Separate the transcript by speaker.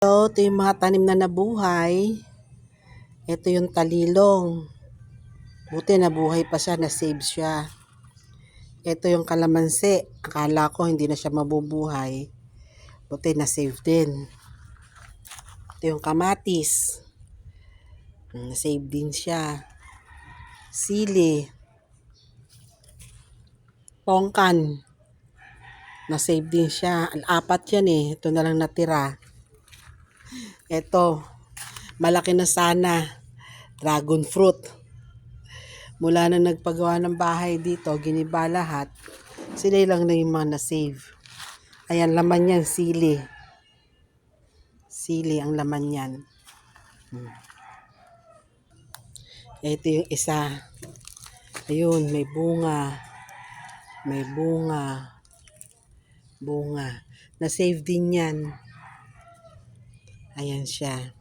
Speaker 1: So, ito yung mga tanim na nabuhay. Ito yung talilong. Buti nabuhay pa siya, na-save siya. Ito yung kalamansi. Akala ko hindi na siya mabubuhay. Buti na-save din. Ito yung kamatis. Na-save din siya. Sili. Pongkan. Na-save din siya. Apat yan eh. Ito na lang natira. Ito. Malaki na sana. Dragon fruit. Mula na nagpagawa ng bahay dito, giniba lahat. Sila lang na yung mga na-save. Ayan, laman yan, sili. Sili ang laman yan. Ito yung isa. Ayun, may bunga. May bunga. Bunga. Na-save din yan. 太阳下